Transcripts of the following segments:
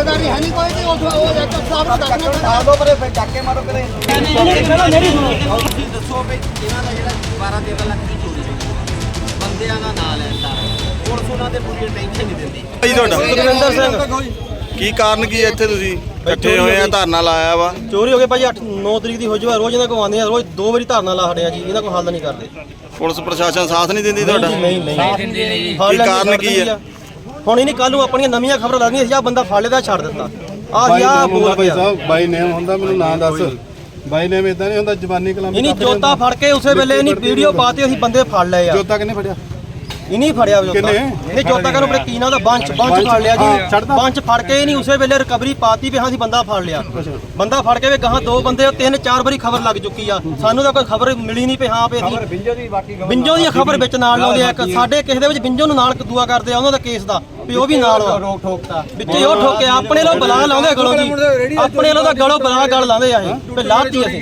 ਜ਼ਿੰਮੇਵਾਰੀ ਹੈ ਨਹੀਂ ਕੋਈ ਵੀ ਉਹ ਉਹ ਇੱਕ ਸਾਹਿਬ ਨੂੰ ਦੱਸਣਾ ਪੈਂਦਾ ਦੋ ਪਰੇ ਫਿਰ ਚੱਕ ਕੇ ਮਾਰੋ ਕਰੇ ਤੁਸੀਂ ਦੱਸੋ ਵੀ ਇਹਨਾਂ ਦਾ ਜਿਹੜਾ 12 13 ਲੱਖ ਦੀ ਚੋਰੀ ਹੋਈ ਬੰਦਿਆਂ ਦਾ ਨਾਂ ਲੈਂਦਾ ਪੁਲਿਸ ਉਹਨਾਂ ਤੇ ਪੂਰੀ ਟੈਨਸ਼ਨ ਨਹੀਂ। ਦਿੰਦੀ ਭਾਈ ਤੁਹਾਡਾ ਸੁਖਵਿੰਦਰ ਸਿੰਘ ਕੀ ਕਾਰਨ ਕੀ ਹੈ ਇੱਥੇ ਤੁਸੀਂ? ਇਕੱਠੇ ਹੋਏ ਆ ਧਰਨਾ ਲਾਇਆ ਵਾ। ਚੋਰੀ ਹੋ ਗਈ ਭਾਜੀ 8 9 ਤਰੀਕ ਦੀ ਹੋ ਜੂਆ ਰੋਜ਼ ਇਹਨਾਂ ਕੋ ਆਉਂਦੇ ਆ ਰੋਜ਼ ਦੋ ਵਾਰੀ ਧਰਨਾ ਲਾ ਹਟਿਆ ਜੀ ਇਹਨਾਂ ਕੋ ਹੱਲ ਨਹੀਂ ਕਰਦੇ। ਪੁਲਿਸ ਪ੍ਰਸ਼ਾਸਨ ਸਾਥ ਨਹੀਂ ਦਿੰਦੀ ਤੁਹਾਡਾ? ਨਹੀਂ ਨਹੀਂ। ਕੀ ਕਾਰਨ ਕੀ ਹੈ? ਹੁਣ ਇਹਨੇ ਕੱਲ ਨੂੰ ਆਪਣੀਆਂ ਨਵੀਆਂ ਖਬਰਾਂ ਲੱਗਣੀਆਂ ਸੀ ਆ ਬੰਦਾ ਫੜ ਲਿਆ ਛੱਡ ਦਿੱਤਾ। ਆ ਯਾ ਬੋਲ ਭਾਈ ਗਿਆ ਸਾਹਿਬ ਬਾਈ ਨੇਮ ਹੁੰਦਾ ਮੈਨੂੰ ਨਾਂ ਦੱਸ। ਬਾਈ ਨੇਮ ਇਦਾਂ ਨਹੀਂ ਹੁੰਦਾ ਜ਼ਬਾਨੀ ਕਲਮ ਇਹਨੀ ਜੋਤਾ ਫੜ ਕੇ ਉਸੇ ਵੇਲੇ ਇਹਨੀ ਵੀਡੀਓ ਪਾਤੀ ਅਸੀਂ ਬੰਦੇ ਫੜ ਲਏ ਆ। ਜੋਤਾ ਕਿੰਨੇ ਫੜਿਆ? ਇਨੀ ਫੜਿਆ ਜੋਤਾ। ਕਿੰਨੇ? ਇਹਨੇ ਜੋਤਾ ਕਨੂੰ ਆਪਣੇ ਕੀ ਨਾਂ ਦਾ ਬੰਚ ਬੰਚ ਫੜ ਲਿਆ ਹਾਂ, ਜੀ ਛੱਡਦਾ। ਬੰਚ ਫੜ ਕੇ ਨਹੀਂ ਉਸੇ ਵੇਲੇ ਰਿਕਵਰੀ ਪਾਤੀ ਵੀ ਹਾਂ ਅਸੀਂ ਬੰਦਾ ਫੜ ਲਿਆ। ਬੰਦਾ ਫੜ ਕੇ ਵੀ ਗਾਹਾਂ ਦੋ ਬੰਦੇ ਆ, ਤਿੰਨ ਚਾਰ ਵਾਰੀ ਖਬਰ ਲੱਗ ਚੁੱਕੀ ਆ। ਸਾਨੂੰ ਤਾਂ ਕੋਈ ਖਬਰ ਮਿਲੀ ਨਹੀਂ ਪਈ ਹਾਂ ਪਈ ਅਸੀਂ ਬਿੰਜੋ ਦੀ ਬਾਕੀ ਬਿੰਜੋ ਦੀ ਖਬਰ ਵਿੱਚ ਨਾਲ ਲਾਉਂਦੇ ਆ ਇੱਕ ਸਾਡੇ ਕਿਸੇ ਦੇ ਵਿੱਚ ਬਿੰਜੋ ਨੂੰ ਨਾਲ ਦੁਆ ਕਰਦੇ ਆ ਉਹਨਾਂ ਦਾ ਕੇਸ ਦਾ। ਵੀ ਉਹ ਵੀ ਨਾਲ ਵਾ ਰੋਕ ਠੋਕਤਾ ਵਿੱਚ ਹੀ ਉਹ ਠੋਕੇ ਆਪਣੇ ਲੋ ਬਲਾ ਲਾਉਂਦੇ ਗਲੋਂ ਜੀ। ਆਪਣੇ ਲੋ ਤਾਂ ਗਲੋਂ ਬਲਾ ਗਲ ਲਾਉਂਦੇ ਆ ਇਹ ਤੇ ਲਾਤੀ ਅਸੀਂ।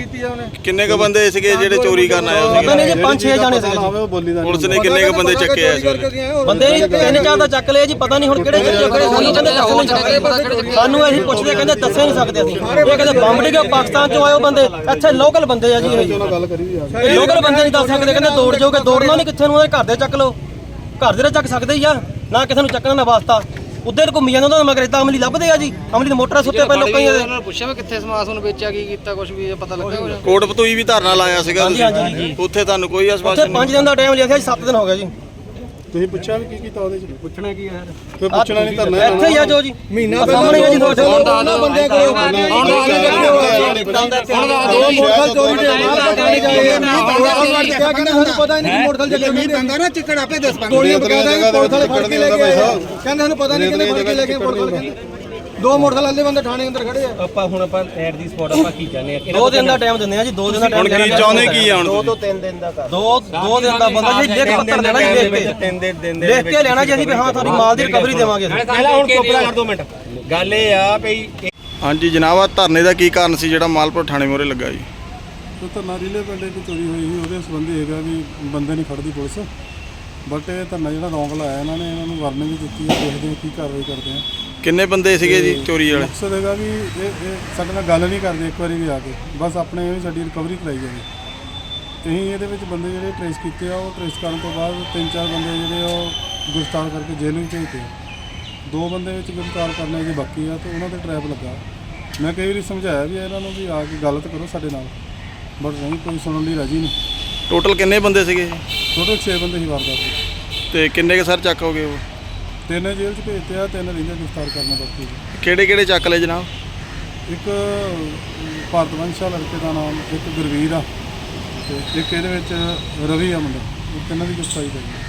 ਕਿੰਨੇ ਕ ਬੰਦੇ ਸੀਗੇ ਜਿਹੜੇ ਚੋਰੀ ਕਰਨ ਆਏ ਪਤਾ ਸੀਗੇ? ਨਹੀਂ ਜੀ ਪੰਜ ਛੇ ਜਾਣੇ ਸੀਗੇ। ਪੁਲਿਸ ਨੇ ਕਿੰਨੇ ਕ ਬੰਦੇ ਚੱਕੇ ਆ ਇਸ ਵੇਲੇ? ਬੰਦੇ ਜੀ ਤਿੰਨ ਚਾਰ ਦਾ ਚੱਕ ਲਿਆ ਜੀ ਪਤਾ ਨਹੀਂ ਹੁਣ ਕਿਹੜੇ ਚੱਕੇ ਕਿਹੜੇ ਸਾਨੂੰ ਕਹਿੰਦੇ ਸਾਨੂੰ ਅਸੀਂ ਪੁੱਛਦੇ ਕਹਿੰਦੇ ਦੱਸੇ ਨਹੀਂ ਸਕਦੇ ਅਸੀਂ। ਇਹ ਕਹਿੰਦੇ ਬੰਬ ਡਿੱਗੇ ਪਾਕਿਸਤਾਨ ਚੋਂ ਆਏ ਉਹ ਬੰਦੇ। ਇੱਥੇ ਲੋਕਲ ਬੰਦੇ ਆ ਜੀ ਇਹ। ਨਾਲ ਗੱਲ ਕਰੀ ਵੀ ਆ ਇਹ ਲੋਕਲ ਬੰਦੇ ਨਹੀਂ ਦੱਸ ਸਕਦੇ ਕਹਿੰਦੇ ਦੌੜ ਜਾਓਗੇ ਦੌੜਨਾ ਨਹੀਂ ਕਿੱਥੇ ਨੂੰ ਉਹਦੇ ਘਰ ਦੇ ਚੱਕ ਲਓ। ਘਰ ਦੇ ਚੱਕ ਸਕਦੇ ਹੀ ਆ। ਨਾ ਕਿਸੇ ਨੂੰ ਚੱਕਣ ਦਾ ਵਾਸਤਾ। ਉੱਧਰ ਘੁੰਮੀ ਜਾਂਦਾ ਉਹਨਾਂ ਦਾ ਮਗਰ ਇਦਾਂ ਅਮਲੀ ਲੱਭਦੇ ਆ ਜੀ। ਅਮਲੀ ਦੇ ਮੋਟਰਾਂ ਸੁੱਤੇ ਪਏ ਲੋਕਾਂ ਹੀ ਉਹਨਾਂ ਨੂੰ ਪੁੱਛਿਆ ਵੀ ਕਿੱਥੇ ਸਮਾਸ ਨੂੰ ਵੇਚਿਆ ਕੀ ਕੀਤਾ ਕੁਝ ਵੀ ਪਤਾ ਲੱਗਾ ਕੁਝ ਕੋਟ ਪਤੂਈ ਵੀ ਧਰਨਾ ਲਾਇਆ ਸੀਗਾ ਹਾਂਜੀ, ਹਾਂਜੀ, ਤੁਸੀਂ ਉੱਥੇ ਤੁਹਾਨੂੰ ਕੋਈ ਉੱਥੇ ਆਸਵਾਸ਼ਨ 5 ਦਿਨ ਦਾ ਟਾਈਮ ਲਿਆ ਸੀ 7 ਦਿਨ ਹੋ ਗਏ ਜੀ। ਤੁਸੀਂ ਪੁੱਛਿਆ ਵੀ ਕੀ ਕੀਤਾ ਉਹਦੇ ਚ? ਪੁੱਛਣਾ ਕੀ ਹੈ ਫਿਰ ਪੁੱਛਣਾ ਨਹੀਂ ਧਰਨਾ ਇੱਥੇ ਹੀ ਆ ਜੋ ਜੀ। ਮਹੀਨਾ ਸਾਹਮਣੇ ਆ ਜੀ ਤੁਹਾਡੇ ਉਹਨਾਂ ਬੰਦਿਆਂ ਕੋਲ। ਦੋ ਮੋਟਰ ਚੋਰੀ ਦੇ ਕਿਆ ਕਹਿੰਦਾ ਸਾਨੂੰ ਪਤਾ ਹੀ ਨਹੀਂ ਮੋਟਰਸਾਈਕਲ ਚੱਲੇ ਮੀਂਹ ਪੈਂਦਾ ਨਾ ਚਿੱਕੜ ਆਪੇ ਦੱਸ ਪੈਂਦਾ ਗੋਲੀਆਂ ਬਕਾਇਦਾ ਪੁਲਿਸ ਵਾਲੇ ਫੜ ਕੇ ਲੈ ਕੇ ਆਏ। ਕਹਿੰਦੇ ਸਾਨੂੰ ਪਤਾ ਨਹੀਂ ਕਿਹਨੇ ਫੜ ਕੇ ਲੈ ਕੇ ਮੋਟਰਸਾਈਕਲ ਕਹਿੰਦੇ। ਦੋ ਮੋਟਰਸਾਈਕਲ ਵਾਲੇ ਬੰਦੇ ਥਾਣੇ ਅੰਦਰ ਖੜੇ ਆ। ਆਪਾਂ ਹੁਣ ਆਪਾਂ ਐਟ ਦੀ ਸਪੌਟ ਆਪਾਂ ਕੀ ਚਾਹੁੰਦੇ ਆ? ਦੋ ਦਿਨ ਦਾ ਟਾਈਮ ਦਿੰਦੇ ਆ ਜੀ ਦੋ ਦਿਨ ਦਾ ਹੁਣ ਕੀ ਚਾਹੁੰਦੇ ਕੀ ਆ ਹੁਣ ਦੋ? ਤੋਂ ਤਿੰਨ ਦਿਨ ਦਾ ਕਰ। ਦੋ ਦੋ ਦਿਨ ਦਾ ਬੰਦਾ ਜੀ ਲਿਖ ਪੱਤਰ ਲੈਣਾ ਜੀ ਲਿਖ ਕੇ। ਤਿੰਨ ਦਿਨ ਦਿਨ ਦੇ ਲਿਖ ਕੇ ਲੈਣਾ ਜੀ ਅਸੀਂ ਵੀ ਹਾਂ ਤੁਹਾਡੀ ਮਾਲ ਦੀ ਰਿਕਵਰੀ ਦੇਵਾਂਗੇ ਅਸੀਂ। ਪਹਿਲਾਂ ਹੁਣ ਚੁੱਪ ਕਰ ਦੋ ਮਿੰਟ। ਗੱਲ ਇਹ ਆ ਭਈ ਹਾਂਜੀ ਜਨਾਬ ਆਹ ਧਰਨੇ ਦਾ ਕੀ ਕਾਰਨ ਸੀ ਜਿਹੜਾ ਮਾਲਪੁਰ ਥਾਣੇ ਮੋਰੇ ਲੱਗਾ ਜੀ? ਤੇ ਧਰਨਾ ਰੀਲੇ ਪਿੰਡੇ ਤੋਂ ਚੋਰੀ ਹੋਈ ਸੀ ਉਹਦੇ ਸੰਬੰਧੀ ਹੈਗਾ ਵੀ ਬੰਦੇ ਨਹੀਂ ਫੜਦੀ ਪੁਲਿਸ। ਬਟ ਇਹ ਧਰਨਾ ਜਿਹੜਾ ਰੌਂਗ ਲਾਇਆ ਇਹਨਾਂ ਨੇ ਇਹਨਾਂ ਨੂੰ ਵਾਰਨਿੰਗ ਦਿੱਤੀ ਹੈ ਦੇਖਦੇ ਹਾਂ ਕੀ ਕਾਰਵਾਈ ਕਰਦੇ ਆ। ਕਿੰਨੇ ਬੰਦੇ ਸੀਗੇ ਜੀ ਚੋਰੀ ਵਾਲੇ? ਮਕਸਦ ਹੈਗਾ ਵੀ ਇਹ ਇਹ ਸਾਡੇ ਨਾਲ ਗੱਲ ਨਹੀਂ ਕਰਦੇ ਇੱਕ ਵਾਰੀ ਵੀ ਆ ਕੇ। ਬਸ ਆਪਣੇ ਇਹ ਸਾਡੀ ਰਿਕਵਰੀ ਕਰਾਈ ਜਾਵੇ। ਅਸੀਂ ਇਹਦੇ ਵਿੱਚ ਬੰਦੇ ਜਿਹੜੇ ਟਰੇਸ ਕੀਤੇ ਆ ਉਹ ਟਰੇਸ ਕਰਨ ਤੋਂ ਬਾਅਦ ਤਿੰਨ ਚਾਰ ਬੰਦੇ ਜਿਹੜੇ ਉਹ ਗ੍ਰਿਫਤਾਰ ਕਰਕੇ ਜੇਲ੍ਹ ਵਿੱਚ ਭੇਜਤੇ। ਦੋ ਬੰਦੇ ਵਿੱਚ ਗ੍ਰਿਫਤਾਰ ਕਰਨੇ ਜੇ ਬਾਕੀ ਆ ਤੇ ਉਹਨਾਂ ਤੇ ਟਰੈਪ ਲੱਗਾ। ਮੈਂ ਕਈ ਵਾਰੀ ਸਮਝਾਇਆ ਵੀ ਇਹਨਾਂ ਨੂੰ ਵੀ ਆ ਕੇ ਗੱਲ ਤਾਂ ਕਰੋ ਸਾਡੇ ਨਾਲ। ਬਟ ਨਹੀਂ ਕੋਈ ਸੁਣਨ ਲਈ ਰਾਜੀ ਨਹੀਂ। ਟੋਟਲ ਕਿੰਨੇ ਬੰਦੇ ਸੀਗੇ? ਟੋਟਲ 6 ਬੰਦੇ ਹੀ ਵਾਰਦਾਤ ਦੇ ਤੇ ਕਿੰਨੇ ਕ ਸਰ ਚੱਕ ਹੋ ਗਏ ਉਹ? ਤਿੰਨ ਜੇਲ੍ਹ 'ਚ ਭੇਜਤੇ ਆ ਤਿੰਨ ਰਹਿੰਦੇ ਗ੍ਰਿਫਤਾਰ ਕਰਨਾ ਬਾਕੀ ਜੀ। ਕਿਹੜੇ ਕਿਹੜੇ ਚੱਕ ਲਏ ਜਨਾਬ? ਇੱਕ ਭਾਰਤਵੰਸ਼ਾ ਲੜਕੇ ਦਾ ਨਾਮ ਇੱਕ ਗੁਰਵੀਰ ਆ ਤੇ ਇੱਕ ਇਹਦੇ ਵਿੱਚ ਰਵੀ ਆ ਮੁੰਡਾ। ਇਹ ਤਿੰਨਾਂ ਦੀ ਗ੍ਰਿਫਤਾਰੀ ਕਰੀ